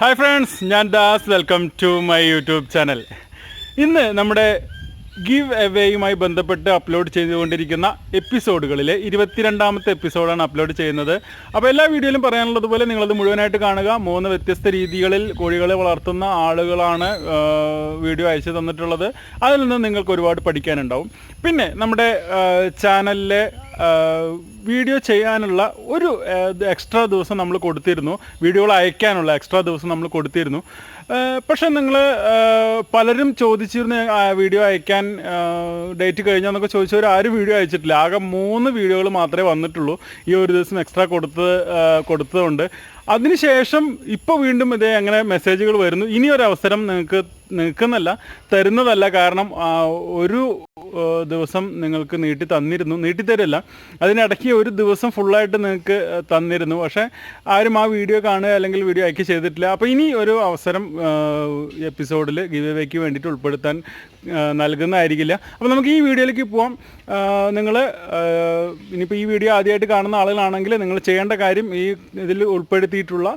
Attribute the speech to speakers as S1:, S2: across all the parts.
S1: Hi friends ഞാൻ Das. Welcome to my YouTube channel ഇന്ന് നമ്മുടെ ഗിവ് എവേയുമായി ബന്ധപ്പെട്ട് അപ്ലോഡ് ചെയ്തുകൊണ്ടിരിക്കുന്ന എപ്പിസോഡുകളിലെ ഇരുപത്തിരണ്ടാമത്തെ എപ്പിസോഡാണ് അപ്ലോഡ് ചെയ്യുന്നത്. അപ്പോൾ എല്ലാ വീഡിയോയിലും പറയാനുള്ളത് പോലെ നിങ്ങളത് മുഴുവനായിട്ട് കാണുക. മൂന്ന് വ്യത്യസ്ത രീതികളിൽ കോഴികളെ വളർത്തുന്ന ആളുകളാണ് വീഡിയോ അയച്ചു തന്നിട്ടുള്ളത്. അതിൽ നിന്ന് നിങ്ങൾക്ക് ഒരുപാട് പഠിക്കാനുണ്ടാവും. പിന്നെ നമ്മുടെ ചാനലിലെ വീഡിയോ ചെയ്യാനുള്ള ഒരു എക്സ്ട്രാ ദിവസം നമ്മൾ കൊടുത്തിരുന്നു. വീഡിയോകൾ അയക്കാനുള്ള എക്സ്ട്രാ ദിവസം നമ്മൾ കൊടുത്തിരുന്നു. പക്ഷേ നിങ്ങൾ പലരും ചോദിച്ചിരുന്ന വീഡിയോ അയക്കാൻ ഡേറ്റ് കഴിഞ്ഞാന്നൊക്കെ ചോദിച്ചവർ ആരും വീഡിയോ അയച്ചിട്ടില്ല. ആകെ മൂന്ന് വീഡിയോകൾ മാത്രമേ വന്നിട്ടുള്ളൂ. ഈ ഒരു ദിവസം എക്സ്ട്രാ കൊടുത്ത് കൊടുത്തതുകൊണ്ട്. അതിനുശേഷം ഇപ്പോൾ വീണ്ടും ഇതേ അങ്ങനെ മെസ്സേജുകൾ വരുന്നു. ഇനി ഒരു അവസരം നിങ്ങൾക്ക് നിൽക്കുന്നല്ല തരുന്നതല്ല കാരണം ഒരു ദിവസം നിങ്ങൾക്ക് നീട്ടി തന്നിരുന്നു. നീട്ടി തരില്ല അതിനിടയ്ക്ക് ഒരു ദിവസം ഫുള്ളായിട്ട് നിങ്ങൾക്ക് തന്നിരുന്നു. പക്ഷേ ആരും ആ വീഡിയോ കാണുക അല്ലെങ്കിൽ വീഡിയോ അയക്കി ചെയ്തിട്ടില്ല. അപ്പോൾ ഇനി ഒരു അവസരം എപ്പിസോഡിൽ ഗിവ് വേക്ക് വേണ്ടിയിട്ട് ഉൾപ്പെടുത്താൻ നൽകുന്നതായിരിക്കില്ല. അപ്പോൾ നമുക്ക് ഈ വീഡിയോയിലേക്ക് പോവാം. നിങ്ങൾ ഇനിയിപ്പോൾ ഈ വീഡിയോ ആദ്യമായിട്ട് കാണുന്ന ആളുകളാണെങ്കിൽ നിങ്ങൾ ചെയ്യേണ്ട കാര്യം ഈ ഇതിൽ ഉൾപ്പെടുത്തിയിട്ടുള്ള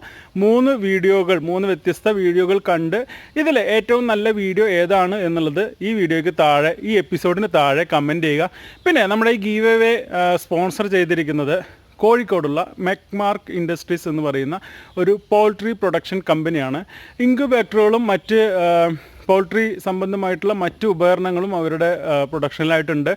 S1: മൂന്ന് വീഡിയോകൾ മൂന്ന് വ്യത്യസ്ത വീഡിയോകൾ കണ്ട് ഇതിൽ ഏറ്റവും നല്ല വീഡിയോ ഏതാണ് എന്നുള്ളത് ഈ വീഡിയോയ്ക്ക് താഴെ ഈ എപ്പിസോഡിന് താഴെ കമന്റ് ചെയ്യുക. പിന്നെ നമ്മുടെ ഈ ഗീവ് വേ സ്പോൺസർ ചെയ്തിരിക്കുന്നത് കോഴിക്കോടുള്ള മെക്മാർക്ക് ഇൻഡസ്ട്രീസ് എന്ന് പറയുന്ന ഒരു പോൾട്രി പ്രൊഡക്ഷൻ കമ്പനിയാണ്. ഇൻക്യുബേറ്ററുകളും മറ്റ് പോൾട്രി സംബന്ധമായിട്ടുള്ള മറ്റു ഉപകരണങ്ങളും അവരുടെ പ്രൊഡക്ഷനിലായിട്ടുണ്ട്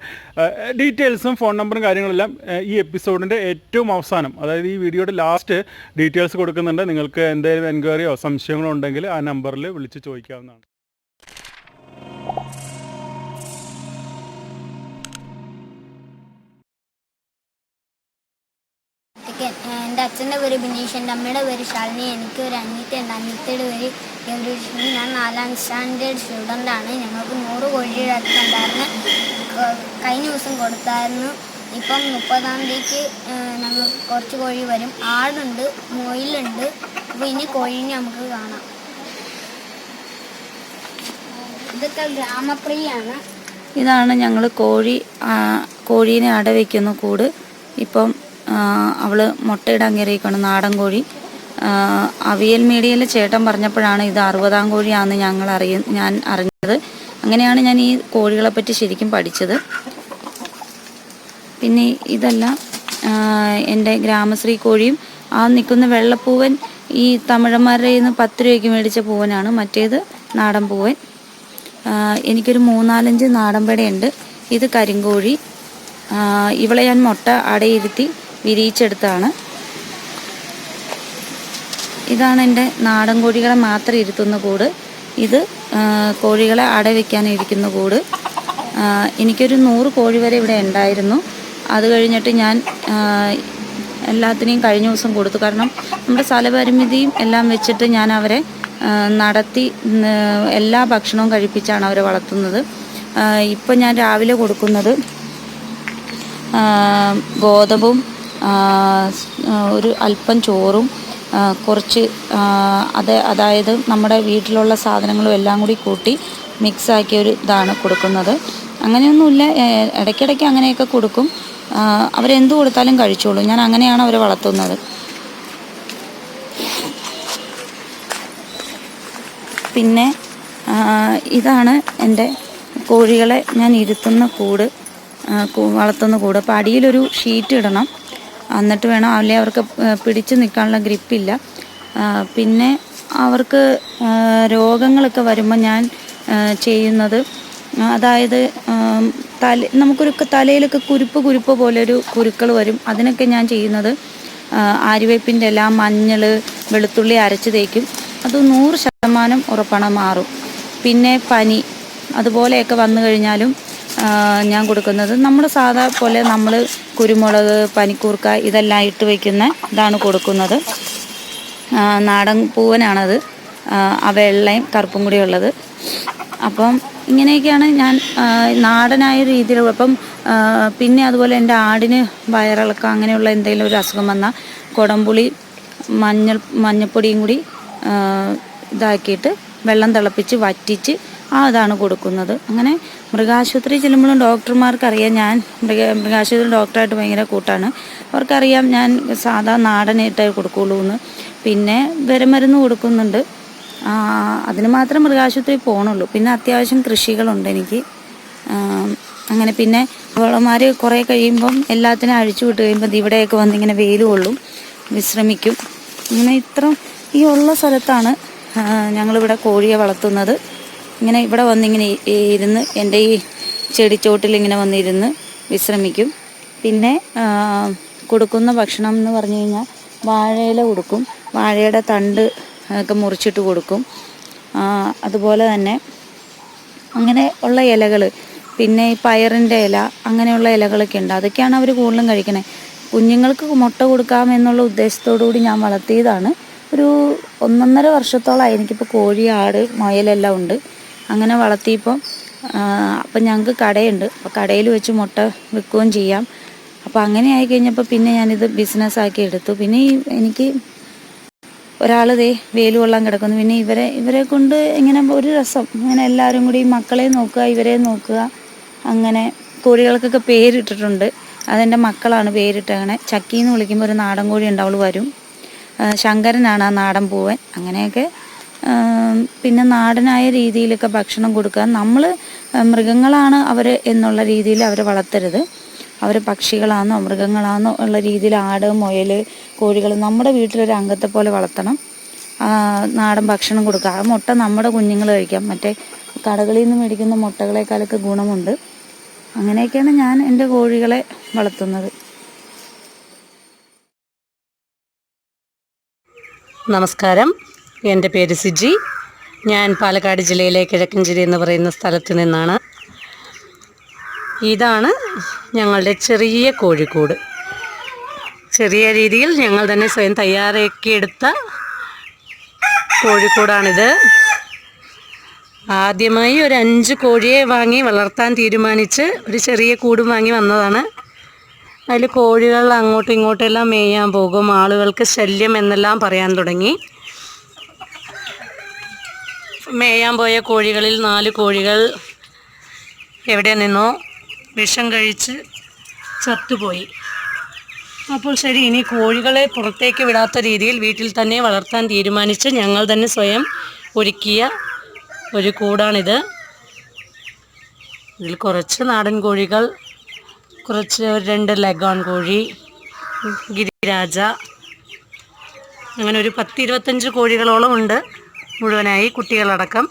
S1: ഡീറ്റെയിൽസും ഫോൺ നമ്പറും കാര്യങ്ങളെല്ലാം ഈ എപ്പിസോഡിന്റെ ഏറ്റവും അവസാനം അതായത് ഈ വീഡിയോയുടെ ലാസ്റ്റ് ഡീറ്റെയിൽസ് കൊടുക്കുന്നുണ്ട്. നിങ്ങൾക്ക് എന്തെങ്കിലും എൻക്വയറിയോ സംശയങ്ങളോ ഉണ്ടെങ്കിൽ ആ നമ്പറിൽ വിളിച്ച് ചോദിക്കാവുന്നതാണ്.
S2: എന്റെ അച്ഛന്റെ പേര് ബിനീഷ് എന്റെ അമ്മയുടെ പേര് ശാലിനി എനിക്ക് ഒരു അനിയത്തി ഉണ്ട് അനിയത്തിയുടെ പേര് ഗൗരീഷ്ണി ഞാൻ നാലാം സ്റ്റാൻഡേർഡ് സ്റ്റുഡന്റ് ആണ്. ഞങ്ങൾക്ക് നൂറ് കോഴിയുടെ അടുത്തുണ്ടായിരുന്നു കഴിഞ്ഞ ദിവസം കൊടുത്തായിരുന്നു. ഇപ്പം മുപ്പതാം തീയതിക്ക് ഞങ്ങൾ കുറച്ച് കോഴി വരും. ആടുണ്ട് മൊയിലുണ്ട്. അപ്പോൾ ഇനി കോഴിനെ നമുക്ക് കാണാം. ഇതൊക്കെ ഗ്രാമപ്രിയാണ്.
S3: ഇതാണ് ഞങ്ങൾ കോഴി കോഴീനെ അടവയ്ക്കുന്ന കൂട്. ഇപ്പം അവൾ മുട്ടയിടാൻ കയറിയിരിക്കണം നാടൻ കോഴി. അവിയൽ മീഡിയയിൽ ചേട്ടൻ പറഞ്ഞപ്പോഴാണ് ഇത് അറുപതാം കോഴിയാണെന്ന് ഞങ്ങൾ അറിയ ഞാൻ അറിഞ്ഞത്. അങ്ങനെയാണ് ഞാൻ ഈ കോഴികളെ പറ്റി ശരിക്കും പഠിച്ചത്. പിന്നെ ഇതല്ല എന്റെ ഗ്രാമശ്രീ കോഴിയും ആ നിൽക്കുന്ന വെള്ളപ്പൂവൻ ഈ തമിഴന്മാരുടെ നിന്ന് പത്ത് രൂപയ്ക്ക് മേടിച്ച പൂവനാണ്. മറ്റേത് നാടൻ പൂവൻ. എനിക്കൊരു മൂന്നാലഞ്ച് നാടൻ പടയുണ്ട്. ഇത് കരിങ്കോഴി. ഇവളെ ഞാൻ മുട്ട അടയിരുത്തി വിരിയിച്ചെടുത്താണ് ഇതാണ് എന്റെ നാടൻ കോഴികളെ മാത്രം ഇരുത്തുന്ന കൂട്. ഇത് കോഴികളെ അട വയ്ക്കാൻ ഇരിക്കുന്ന കൂട്. എനിക്കൊരു നൂറ് കോഴി വരെ ഇവിടെ ഉണ്ടായിരുന്നു. അത് കഴിഞ്ഞിട്ട് ഞാൻ എല്ലാത്തിനെയും കഴിഞ്ഞ ദിവസം കൊടുത്തു. കാരണം നമ്മുടെ സ്ഥലപരിമിതിയും എല്ലാം വെച്ചിട്ട് ഞാൻ അവരെ നടത്തി എല്ലാ ഭക്ഷണവും കഴിപ്പിച്ചാണ് അവരെ വളർത്തുന്നത്. ഇപ്പം ഞാൻ രാവിലെ കൊടുക്കുന്നത് ഗോതമ്പും ഒരു അല്പം ചോറും കുറച്ച് അത് അതായത് നമ്മുടെ വീട്ടിലുള്ള സാധനങ്ങളും എല്ലാം കൂടി കൂട്ടി മിക്സ് ആക്കിയ ഒരു ഇതാണ് കൊടുക്കുന്നത്. അങ്ങനെയൊന്നുമില്ല ഇടയ്ക്കിടയ്ക്ക് അങ്ങനെയൊക്കെ കൊടുക്കും. അവരെന്ത് കൊടുത്താലും കഴിച്ചോളൂ. ഞാൻ അങ്ങനെയാണ് അവരെ വളർത്തുന്നത്. പിന്നെ ഇതാണ് എന്റെ കോഴികളെ ഞാൻ ഇരുത്തുന്ന കൂട് വളർത്തുന്ന കൂട്. അപ്പോൾ അടിയിലൊരു ഷീറ്റ് ഇടണം. എന്നിട്ട് വേണം അല്ലെ അവർക്ക് പിടിച്ചു നിൽക്കാനുള്ള ഗ്രിപ്പില്ല പിന്നെ അവർക്ക് രോഗങ്ങളൊക്കെ വരുമ്പോൾ ഞാൻ ചെയ്യുന്നത് അതായത് തല നമുക്കൊരു തലയിലൊക്കെ കുരുപ്പ് കുരുപ്പ് പോലെ ഒരു കുരുക്കൾ വരും. അതിനൊക്കെ ഞാൻ ചെയ്യുന്നത് ആര്യവേപ്പിന്റെ എല്ലാം മഞ്ഞൾ വെളുത്തുള്ളി അരച്ച് തേക്കും. അത് നൂറ് ശതമാനം ഉറപ്പണം മാറും. പിന്നെ പനി അതുപോലെയൊക്കെ വന്നു കഴിഞ്ഞാലും ഞാൻ കൊടുക്കുന്നത് നമ്മൾ സാധാ പോലെ നമ്മൾ കുരുമുളക് പനിക്കൂർക്ക ഇതെല്ലാം ഇട്ട് വയ്ക്കുന്ന ഇതാണ് കൊടുക്കുന്നത്. നാടൻ പൂവനാണത്. ആ, വെള്ളയും കറുപ്പും കൂടി ഉള്ളത്. അപ്പം ഇങ്ങനെയൊക്കെയാണ് ഞാൻ നാടനായ രീതിയിൽ അപ്പം പിന്നെ അതുപോലെ എന്റെ ആടിന് വയറിളക്കം അങ്ങനെയുള്ള എന്തെങ്കിലും ഒരു അസുഖം വന്നാൽ കുടംപുളി മഞ്ഞൾ മഞ്ഞപ്പൊടിയും കൂടി ഇതാക്കിയിട്ട് വെള്ളം തിളപ്പിച്ച് വറ്റിച്ച് ആ ഇതാണ് കൊടുക്കുന്നത്. അങ്ങനെ മൃഗാശുപത്രി ചെല്ലുമ്പോഴും ഡോക്ടർമാർക്ക് അറിയാം ഞാൻ മൃഗ മൃഗാശുപത്രി ഡോക്ടറായിട്ട് ഭയങ്കര കൂട്ടാണ്. അവർക്കറിയാം ഞാൻ സാധാ നാടനായിട്ടേ കൊടുക്കുള്ളൂ എന്ന്. പിന്നെ വിരമരുന്ന് കൊടുക്കുന്നുണ്ട്. അതിന് മാത്രം മൃഗാശുപത്രി പോകണുള്ളൂ പിന്നെ അത്യാവശ്യം കൃഷികളുണ്ട് എനിക്ക്. അങ്ങനെ പിന്നെ അവളമാർ കുറേ കഴിയുമ്പം എല്ലാത്തിനും അഴിച്ചു വിട്ട് കഴിയുമ്പോൾ ഇവിടെയൊക്കെ വന്നിങ്ങനെ വെയിൽ കൊള്ളും വിശ്രമിക്കും. ഇങ്ങനെ ഇത്ര ഈ ഉള്ള സ്ഥലത്താണ് ഞങ്ങളിവിടെ കോഴിയെ വളർത്തുന്നത്. ഇങ്ങനെ ഇവിടെ വന്നിങ്ങനെ ഇരുന്ന് എന്റെ ഈ ചെടിച്ചോട്ടിൽ ഇങ്ങനെ വന്നിരുന്ന് വിശ്രമിക്കും. പിന്നെ കൊടുക്കുന്ന ഭക്ഷണം എന്ന് പറഞ്ഞു കഴിഞ്ഞാൽ വാഴയില കൊടുക്കും. വാഴയുടെ തണ്ട് ഒക്കെ മുറിച്ചിട്ട് കൊടുക്കും. അതുപോലെ തന്നെ അങ്ങനെ ഉള്ള ഇലകൾ പിന്നെ ഈ പയറിന്റെ ഇല അങ്ങനെയുള്ള ഇലകളൊക്കെ ഉണ്ട്. അതൊക്കെയാണ് അവർ കൂടുതലും കഴിക്കണേ. കുഞ്ഞുങ്ങൾക്ക് മുട്ട കൊടുക്കാം എന്നുള്ള ഉദ്ദേശത്തോടു കൂടി ഞാൻ വളർത്തിയതാണ്. ഒരു ഒന്നൊന്നര വർഷത്തോളമായി എനിക്കിപ്പോൾ കോഴി ആട് മുയലെല്ലാം ഉണ്ട്. അങ്ങനെ വളർത്തിയപ്പോൾ അപ്പം ഞങ്ങൾക്ക് കടയുണ്ട്. അപ്പോൾ കടയിൽ വെച്ച് മുട്ട വിൽക്കുകയും ചെയ്യാം. അപ്പോൾ അങ്ങനെ ആയി കഴിഞ്ഞപ്പോൾ പിന്നെ ഞാനിത് ബിസിനസ്സാക്കി എടുത്തു. പിന്നെ ഈ എനിക്ക് ഒരാൾ ദേ വേലു കൊള്ളാൻ കിടക്കുന്നു. പിന്നെ ഇവരെ ഇവരെ കൊണ്ട് ഇങ്ങനെ ഒരു രസം. ഇങ്ങനെ എല്ലാവരും കൂടി മക്കളെ നോക്കുക ഇവരെ നോക്കുക. അങ്ങനെ കോഴികൾക്കൊക്കെ പേരിട്ടിട്ടുണ്ട്. അതെന്റെ മക്കളാണ് പേരിട്ടങ്ങനെ. ചക്കി എന്ന് വിളിക്കുമ്പോൾ ഒരു നാടൻ കോഴി ഉണ്ട് അവൾ വരും. ശങ്കരനാണ് ആ നാടൻ പൂവൻ. അങ്ങനെയൊക്കെ പിന്നെ നാടനായ രീതിയിലൊക്കെ ഭക്ഷണം കൊടുക്കുക. നമ്മൾ മൃഗങ്ങളാണ് അവർ എന്നുള്ള രീതിയിൽ അവരെ വളർത്തരുത്. അവർ പക്ഷികളാണെന്നോ മൃഗങ്ങളാണെന്നോ ഉള്ള രീതിയിൽ ആട് മുയൽ കോഴികൾ നമ്മുടെ വീട്ടിലൊരു അംഗത്തെ പോലെ വളർത്തണം. നാടൻ ഭക്ഷണം കൊടുക്കുക. ആ മുട്ട നമ്മുടെ കുഞ്ഞുങ്ങൾ കഴിക്കാം. മറ്റേ കടകളിൽ നിന്ന് മേടിക്കുന്ന മുട്ടകളെക്കാളൊക്കെ ഗുണമുണ്ട്. അങ്ങനെയൊക്കെയാണ് ഞാൻ എന്റെ കോഴികളെ വളർത്തുന്നത്.
S4: നമസ്കാരം. എന്റെ പേര് സിജി. ഞാൻ പാലക്കാട് ജില്ലയിലെ കിഴക്കഞ്ചേരി എന്ന് പറയുന്ന സ്ഥലത്ത് നിന്നാണ്. ഇതാണ് ഞങ്ങളുടെ ചെറിയ കോഴിക്കൂട്. ചെറിയ രീതിയിൽ ഞങ്ങൾ തന്നെ സ്വയം തയ്യാറാക്കിയെടുത്ത കോഴിക്കൂടാണിത്. ആദ്യമായി ഒരു അഞ്ച് കോഴിയെ വാങ്ങി വളർത്താൻ തീരുമാനിച്ച് ഒരു ചെറിയ കൂടും വാങ്ങി വന്നതാണ്. അതിൽ കോഴികൾ അങ്ങോട്ടും ഇങ്ങോട്ടും എല്ലാം മേയാൻ പോകും. ആളുകൾക്ക് ശല്യം എന്നെല്ലാം പറയാൻ തുടങ്ങി. മേയാൻ പോയ കോഴികളിൽ നാല് കോഴികൾ എവിടെ നിന്നോ വിഷം കഴിച്ച് ചത്തുപോയി. അപ്പോൾ ശരി ഇനി കോഴികളെ പുറത്തേക്ക് വിടാത്ത രീതിയിൽ വീട്ടിൽ തന്നെ വളർത്താൻ തീരുമാനിച്ച് ഞങ്ങൾ തന്നെ സ്വയം ഒരുക്കിയ ഒരു കൂടാണിത്. ഇതിൽ കുറച്ച് നാടൻ കോഴികൾ കുറച്ച് രണ്ട് ലഗോൺ കോഴി ഗിരിരാജ അങ്ങനെ ഒരു പത്ത് ഇരുപത്തഞ്ച് കോഴികളോളം ഉണ്ട്. മുഴുവനായി കുട്ടികളടക്കം.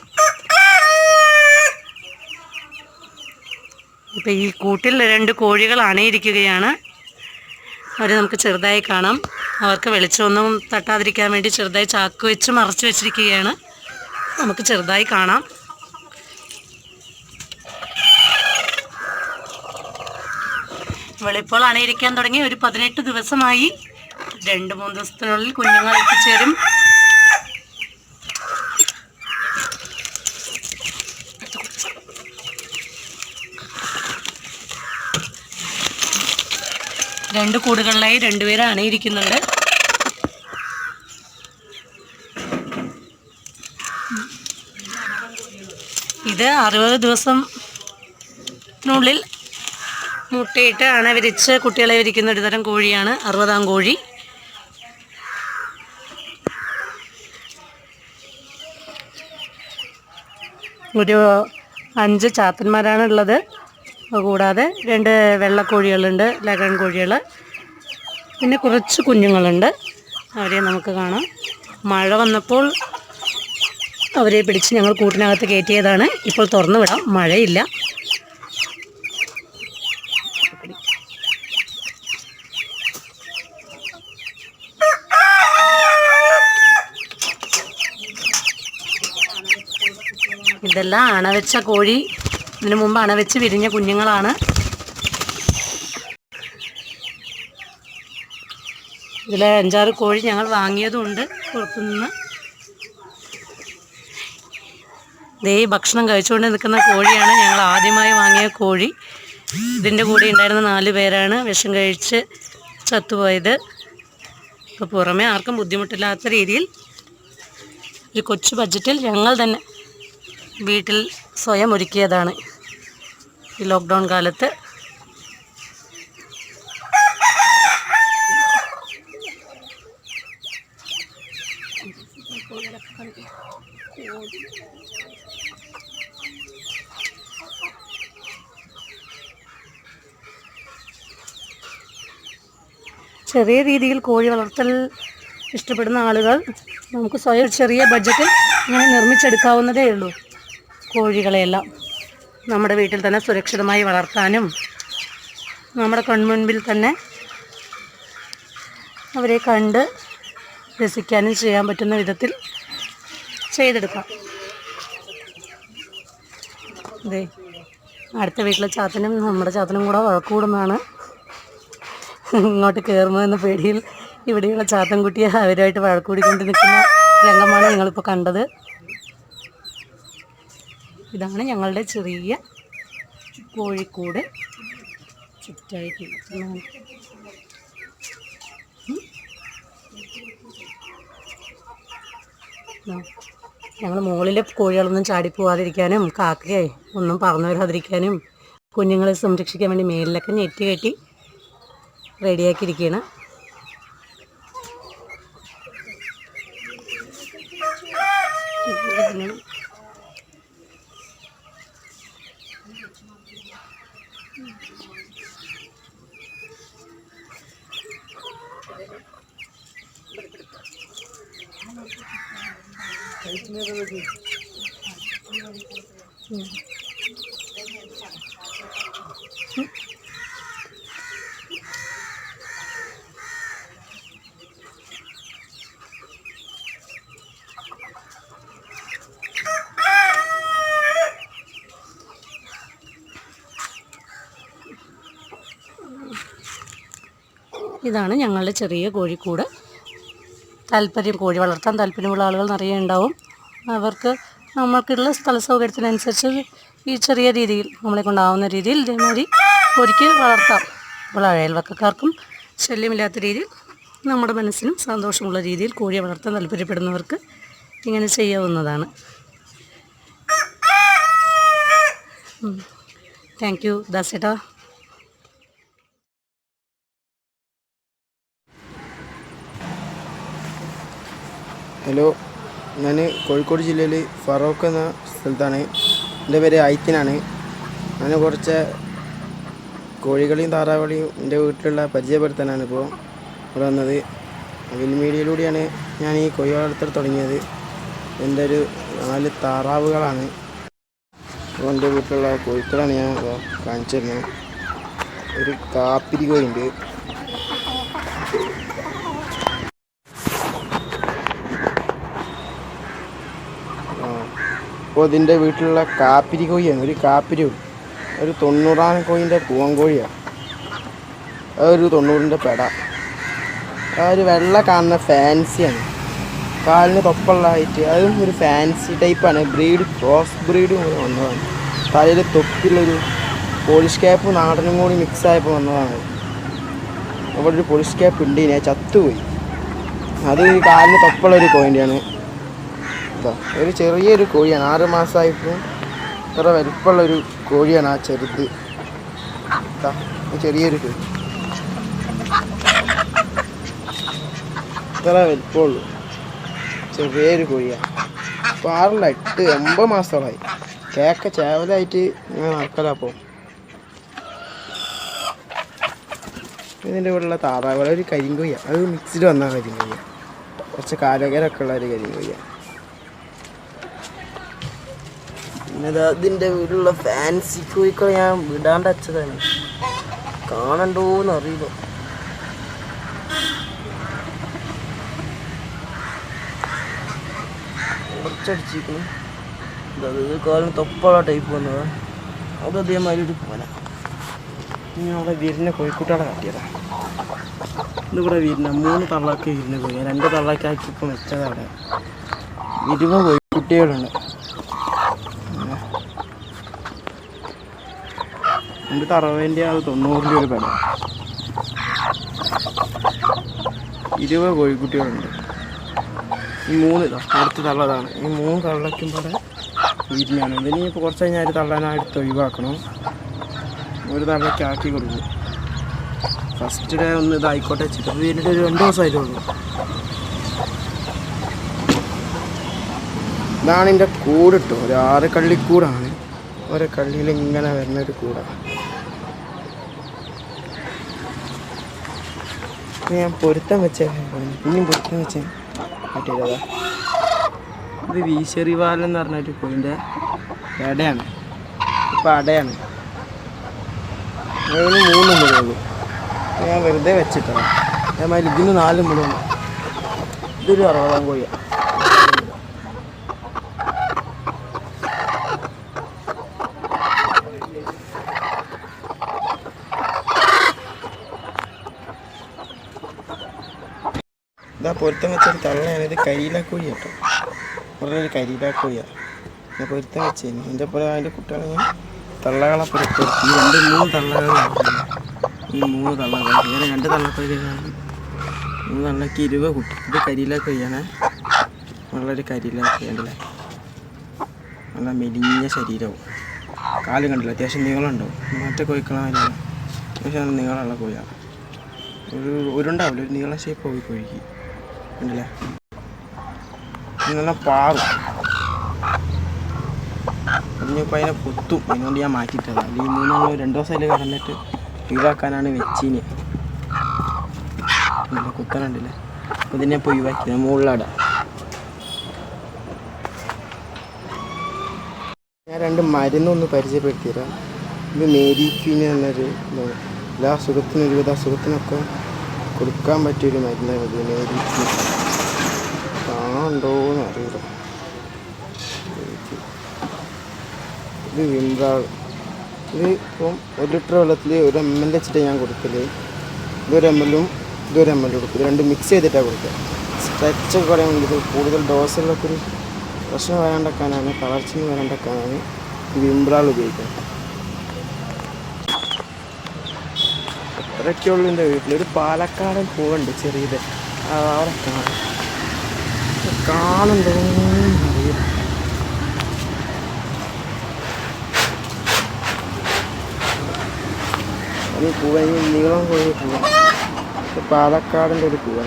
S4: ഇപ്പം ഈ കൂട്ടിൽ രണ്ട് കോഴികൾ അണയിരിക്കുകയാണ്. അവരെ നമുക്ക് ചെറുതായി കാണാം. അവർക്ക് വെളിച്ചമൊന്നും തട്ടാതിരിക്കാൻ വേണ്ടി ചെറുതായി ചാക്ക് വെച്ച് മറച്ച് വെച്ചിരിക്കുകയാണ്. നമുക്ക് ചെറുതായി കാണാം. വെളിപ്പോൾ അണയിരിക്കാൻ തുടങ്ങി. ഒരു പതിനെട്ട് ദിവസമായി. രണ്ട് മൂന്ന് ദിവസത്തിനുള്ളിൽ കുഞ്ഞുങ്ങൾ എത്തിച്ചേരും. രണ്ട് കൂടുകളിലായി രണ്ടുപേരാണ് അണയിരിക്കുന്നുണ്ട് ഇത് അറുപത് ദിവസത്തിനുള്ളിൽ മുട്ടയിട്ട് അണ വിരിച്ച് കുട്ടികളെ വിരിക്കുന്ന ഒരു തരം കോഴിയാണ് അറുപതാം കോഴി. ഒരു അഞ്ച് ചാത്തന്മാരാണ് ഉള്ളത്. കൂടാതെ രണ്ട് വെള്ളക്കോഴികളുണ്ട് ലഗൺ കോഴികൾ പിന്നെ കുറച്ച് കുഞ്ഞുങ്ങളുണ്ട്. അവരെ നമുക്ക് കാണാം. മഴ വന്നപ്പോൾ അവരെ പിടിച്ച് ഞങ്ങൾ കൂട്ടിനകത്ത് കയറ്റിയതാണ്. ഇപ്പോൾ തുറന്നു വിടാം. മഴയില്ല. ഇതെല്ലാം അണവെച്ച കോഴി. ഇതിനു മുമ്പ് അണവെച്ച് വിരിഞ്ഞ കുഞ്ഞുങ്ങളാണ്. ഇതിൽ അഞ്ചാറ് കോഴി ഞങ്ങൾ വാങ്ങിയതുമുണ്ട് പുറത്തുനിന്ന്. ദേ ഭക്ഷണം കഴിച്ചുകൊണ്ട് നിൽക്കുന്ന കോഴിയാണ് ഞങ്ങൾ ആദ്യമായി വാങ്ങിയ കോഴി. ഇതിന്റെ കൂടെ ഉണ്ടായിരുന്ന നാല് പേരാണ് വിഷം കഴിച്ച് ചത്തുപോയത്. അപ്പോൾ പുറമേ ആർക്കും ബുദ്ധിമുട്ടില്ലാത്ത രീതിയിൽ ഒരു കൊച്ചു ബഡ്ജറ്റിൽ ഞങ്ങൾ തന്നെ വീട്ടിൽ സ്വയം ഒരുക്കിയതാണ്. ഈ ലോക്ക്ഡൗൺ കാലത്ത്. ചെറിയ രീതിയിൽ കോഴി വളർത്തൽ ഇഷ്ടപ്പെടുന്ന ആളുകൾ നമുക്ക് സ്വയം ചെറിയ ബഡ്ജറ്റിൽ ഇങ്ങനെ നിർമ്മിച്ചെടുക്കാവുന്നതേ ഉള്ളൂ കോഴികളെയെല്ലാം. നമ്മുടെ വീട്ടിൽ തന്നെ സുരക്ഷിതമായി വളർത്താനും നമ്മുടെ കൺമുൻപിൽ തന്നെ അവരെ കണ്ട് രസിക്കാനും ചെയ്യാൻ പറ്റുന്ന വിധത്തിൽ ചെയ്തെടുക്കാം. അതെ അടുത്ത വീട്ടിലെ ചാത്തനും നമ്മുടെ ചാത്തനും കൂടെ വഴക്കൂടുന്നതാണ്. ഇങ്ങോട്ട് കയറുമോ എന്ന പേടിയിൽ ഇവിടെയുള്ള ചാത്തൻകുട്ടിയെ അവരുമായിട്ട് വഴക്കൂടിക്കൊണ്ട് നിൽക്കുന്ന രംഗമാണ് നിങ്ങളിപ്പോൾ കണ്ടത്. ഇതാണ് ഞങ്ങളുടെ ചെറിയ കോഴിക്കോട് ചുറ്റായി ഞങ്ങൾ മുകളിലെ കോഴികളൊന്നും ചാടിപ്പോവാതിരിക്കാനും കാക്കയെ ഒന്നും പറന്നു വരാതിരിക്കാനും കുഞ്ഞുങ്ങളെ സംരക്ഷിക്കാൻ വേണ്ടി മേലിലൊക്കെ ഞെറ്റി കെട്ടി റെഡിയാക്കിയിരിക്കുകയാണ് ഇതാണ് ഞങ്ങളുടെ ചെറിയ കോഴിക്കൂട്. താല്പര്യം കോഴി വളർത്താൻ താല്പര്യമുള്ള ആളുകൾ നിറയെ ഉണ്ടാവും. അവർക്ക് നമ്മൾക്കുള്ള സ്ഥല സൗകര്യത്തിനനുസരിച്ച് ഈ ചെറിയ രീതിയിൽ നമ്മളെ കൊണ്ടാവുന്ന രീതിയിൽ ഇതേമാതിരി ഒരുക്കി വളർത്താം. അപ്പോൾ അയൽവക്കക്കാർക്കും ശല്യമില്ലാത്ത രീതിയിൽ നമ്മുടെ മനസ്സിനും സന്തോഷമുള്ള രീതിയിൽ കോഴിയെ വളർത്താൻ താല്പര്യപ്പെടുന്നവർക്ക് ഇങ്ങനെ ചെയ്യാവുന്നതാണ്. താങ്ക് യു ദാസേട്ടാ.
S5: ഹലോ ഞാൻ കോഴിക്കോട് ജില്ലയിൽ ഫറോക്ക് എന്ന സ്ഥലത്താണ്. എന്റെ പേര് ഐത്തിനാണ്. ഞാൻ കുറച്ച് കോഴികളെയും താറാവുകളെയും എന്റെ വീട്ടിലുള്ള പരിചയപ്പെടുത്താനാണ് ഇപ്പോൾ ഇവിടെ വന്നത്. വിൽ മീഡിയയിലൂടെയാണ് ഞാൻ ഈ കോഴി വളർത്തൽ തുടങ്ങിയത്. എന്റെ ഒരു നാല് താറാവുകളാണ്. അപ്പോൾ എന്റെ വീട്ടിലുള്ള കോഴിക്കളാണ് ഞാൻ കാണിച്ചു തരുന്നത്. ഒരു കാപ്പിരി കോഴിയുണ്ട്. അപ്പോൾ ഇതിന്റെ വീട്ടിലുള്ള കാപ്പിരി കോഴിയാണ് ഒരു കാപ്പിരി ഒരു തൊണ്ണൂറാം കോഴിന്റെ പൂവൻ കോഴിയാണ് അതൊരു തൊണ്ണൂറിന്റെ പെട. ആ ഒരു വെള്ള കാണുന്ന ഫാൻസിയാണ്. കാലിന് തൊപ്പുള്ളതായിട്ട് അതും ഒരു ഫാൻസി ടൈപ്പാണ്. ബ്രീഡ് ക്രോസ് ബ്രീഡ് കൂടെ വന്നതാണ്. തലയിൽ തൊപ്പിലൊരു പോളിഷ് ക്യാപ്പ് നാടനും കൂടി മിക്സ് ആയപ്പോൾ വന്നതാണ്. അവിടെ ഒരു പോളിഷ് ക്യാപ്പ് ഉണ്ട് ഞാൻ ചത്തുപോയി. അത് ഈ തൊപ്പുള്ള ഒരു കോയിന്റെയാണ്. ഇതാ ഒരു ചെറിയൊരു കോഴിയാണ്. ആറ് മാസമായപ്പോൾ ഇത്ര വലിപ്പമുള്ളൊരു കോഴിയാണ് ആ ചെറുത്. ചെറിയൊരു കോഴി. ഇത്ര വലിപ്പമുള്ളൂ. ചെറിയൊരു കോഴിയാണ്. അപ്പോൾ ആറില്ല എട്ട് ഒമ്പത് മാസത്തോളമായി കേക്ക ചേവലായിട്ട് ഞാൻ നടക്കലപ്പോൾ ഇതിന്റെ കൂടെയുള്ള താറാവുകൾ ഒരു കരിങ്കൊയ്യ അത് മിക്സിൽ വന്ന കരിങ്കൊയ്യ കുറച്ച് കാലകരൊക്കെ ഉള്ള ഒരു കരിങ്കൊയ്യ പിന്നെ ഇതിന്റെ വീട്ടിലുള്ള ഫാൻസി കോഴിക്കൾ ഞാൻ വിടാണ്ട് അച്ഛതാണ് കാണണ്ടോന്ന് അറിയില്ല. കുറച്ചടിച്ചിരിക്കുന്നു ഇത് കാലിന് തൊപ്പുള്ള ടൈപ്പ് വന്നത്. അത് അതേമാതിരി ഒരു പോലെ ഇനി അവിടെ വീരിനെ കോഴിക്കുട്ടികളെ കാട്ടിയതാ. ഇതിവിടെ വീരിന മൂന്ന് തള്ളാക്കി വീരിനെ കോഴി രണ്ട് തള്ളക്കാക്കി ഇപ്പം വെച്ചതാണ്. ഇരുപത് കോഴിക്കുട്ടികളുണ്ട്. രണ്ട് തറവേന്റെ അത് തൊണ്ണൂറ് രൂപ വില ഇരുപത് കോഴിക്കുട്ടികളുണ്ട്. ഈ മൂന്ന് അടുത്ത് തള്ളതാണ്. ഈ മൂന്ന് തള്ളയ്ക്കും കൂടെ വീരിനാണ് ഇതിന് ഇപ്പോൾ കുറച്ച് കഴിഞ്ഞാൽ തള്ളനായിട്ട് ഒഴിവാക്കണം. ഒരു തള്ളയ്ക്ക് ആക്കി കൊടുക്കും. ഫസ്റ്റ് ഡേ ഒന്ന് ഇതായിക്കോട്ടെ വെച്ചിട്ട്. കഴിഞ്ഞിട്ട് ഒരു രണ്ട് കൊടുക്കും ഇതാണ് എന്റെ കൂടിട്ടോ. കേട്ടോ ഒരു ആറ് കള്ളിക്കൂടാണ് ഓരോ കള്ളിയിൽ ഇങ്ങനെ വരുന്ന ഒരു കൂടാണ്. ഞാൻ പൊരുത്തം വെച്ച. ഇനിയും പൊരുത്തം വെച്ച. പറ്റിയതാ ഇത് വീശെറിവാലം എന്ന് പറഞ്ഞൊരു കോയിന്റെ ഇടയാണ് ഇപ്പം അടയാണ്. അതിന് മൂന്ന് മുഴുവൻ ഞാൻ വെറുതെ വെച്ചിട്ടാണ്. ഞാൻ ഇതിന് നാല് മുഴുവൻ ഇതൊരു അറുപതാം കോഴിയാണ് ഇതാ പൊരുത്തം വെച്ചൊരു തള്ളയാണ്. ഇത് കരിയിലാക്കോഴി കേട്ടോ. വളരെ ഒരു കരിയിലാക്കോഴിയാണ് ഇതാ പൊരുത്തം വെച്ചേന് എന്റെ പോലെ അതിന്റെ കുട്ടികളെ തള്ളകളെ പൊരുത്തം. ഈ രണ്ട് മൂന്ന് തള്ളകളാണ് ഈ മൂന്ന് തള്ളകൾ. ഇങ്ങനെ രണ്ട് തള്ളക്കോഴികളാണ് മൂന്ന് തള്ളക്ക് ഇരുപത് കുട്ടി. ഇത് കരിയിലാക്കോഴിയാണ് വളരെ കരിയിലാക്കോഴിയല്ലേ നല്ല മെലിഞ്ഞ ശരീരവും. കാലും കണ്ടില്ല. അത്യാവശ്യം നീളമുണ്ടാവും മറ്റേ കോഴിക്കളെ മാതിരിയാണ് അത്യാവശ്യം നല്ല നീളമുള്ള കോഴിയാണ്. ഒരു ഉരുണ്ടാവില്ല ഒരു നീള ഷേപ്പ് പോയി കോഴിക്ക്. കണ്ടില്ലേ ഇത് നല്ല പാറും. അതിനിപ്പോൾ അതിനെ കുത്തും. അതിനുകൊണ്ട് ഞാൻ മാറ്റിയിട്ടതാണ് ഈ മൂന്നെണ്ണം രണ്ട് കടന്നിട്ട് ഒഴിവാക്കാനാണ് വെച്ചീന് കണ്ടില്ലേ കുത്തനുണ്ടല്ലേ? അപ്പോൾ ഇതിനെ ഇപ്പോൾ ഒഴിവാക്കി. മുകളിലട. ഞാൻ രണ്ട് മരുന്നൊന്ന് പരിചയപ്പെടുത്തിയതാ. ഇത് മേരിക്യൂന് എന്നൊരു. എല്ലാ അസുഖത്തിനും ഒരുവിധ അസുഖത്തിനൊക്കെ കൊടുക്കാൻ പറ്റിയൊരു മരുന്നാണ് ഇത് മേരിക്യൂൻ കാണുന്നുണ്ടോയെന്ന് അറിയില്ല ഇത് വിംബ്രാൾ ഇത് ഇപ്പം ഒരു ലിറ്റർ വെള്ളത്തിൽ ഒരു എം എൽ വെച്ചിട്ട് ഞാൻ കൊടുക്കൽ. ഇതൊരു എം എല്ലും ഇതൊരു എം എല്ലും കൊടുക്കും രണ്ടും മിക്സ് ചെയ്തിട്ടാണ് കൊടുക്കുക സ്ട്രെച്ച് ഒക്കെ പറയാൻ വേണ്ടി കൂടുതൽ ഡോസുകളൊക്കെ ഒരു പ്രശ്നം വരാണ്ടക്കാനാണ് കളർച്ചിന് വരാണ്ടക്കാനാണ് ഈ വിംബ്രാൾ ഉപയോഗിക്കുന്നത്. അത്രയൊക്കെയുള്ളൂ എന്റെ വീട്ടിൽ ഒരു പാലക്കാടൻ പൂവുണ്ട് ചെറിയത്. അവിടെ കാണാം. അത് പൂവ ഈ നീളം പോയി പാലക്കാടിന്റെ ഒരു പൂവ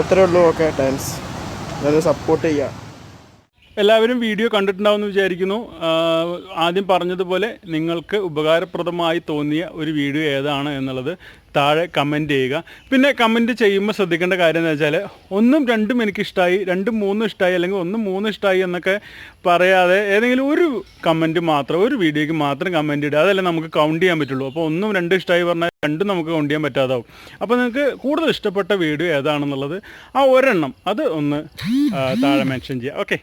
S5: അത്രേ ഉള്ളൂ ഓക്കെ താങ്ക്സ് ഞാൻ സപ്പോർട്ട് ചെയ്യാം.
S1: എല്ലാവരും വീഡിയോ കണ്ടിട്ടുണ്ടാവുമെന്ന് വിചാരിക്കുന്നു. ആദ്യം പറഞ്ഞതുപോലെ നിങ്ങൾക്ക് ഉപകാരപ്രദമായി തോന്നിയ ഒരു വീഡിയോ ഏതാണ് എന്നുള്ളത് താഴെ കമന്റ് ചെയ്യുക. പിന്നെ കമന്റ് ചെയ്യുമ്പോൾ ശ്രദ്ധിക്കേണ്ട കാര്യം എന്ന് വെച്ചാൽ ഒന്നും രണ്ടും എനിക്ക് ഇഷ്ടമായി രണ്ടും മൂന്നും ഇഷ്ടമായി അല്ലെങ്കിൽ ഒന്നും മൂന്നും ഇഷ്ടമായി എന്നൊക്കെ പറയാതെ ഏതെങ്കിലും ഒരു കമന്റ് മാത്രം ഒരു വീഡിയോയ്ക്ക് മാത്രം കമന്റ് ഇടുക. അതല്ലേ നമുക്ക് കൗണ്ട് ചെയ്യാൻ പറ്റുള്ളൂ. അപ്പോൾ ഒന്നും രണ്ടും ഇഷ്ടമായി പറഞ്ഞാൽ രണ്ടും നമുക്ക് കൗണ്ട് ചെയ്യാൻ പറ്റാതാവും. അപ്പോൾ നിങ്ങൾക്ക് കൂടുതൽ ഇഷ്ടപ്പെട്ട വീഡിയോ ഏതാണെന്നുള്ളത് ആ ഒരെണ്ണം. അത് ഒന്ന് താഴെ മെൻഷൻ ചെയ്യുക. ഓക്കെ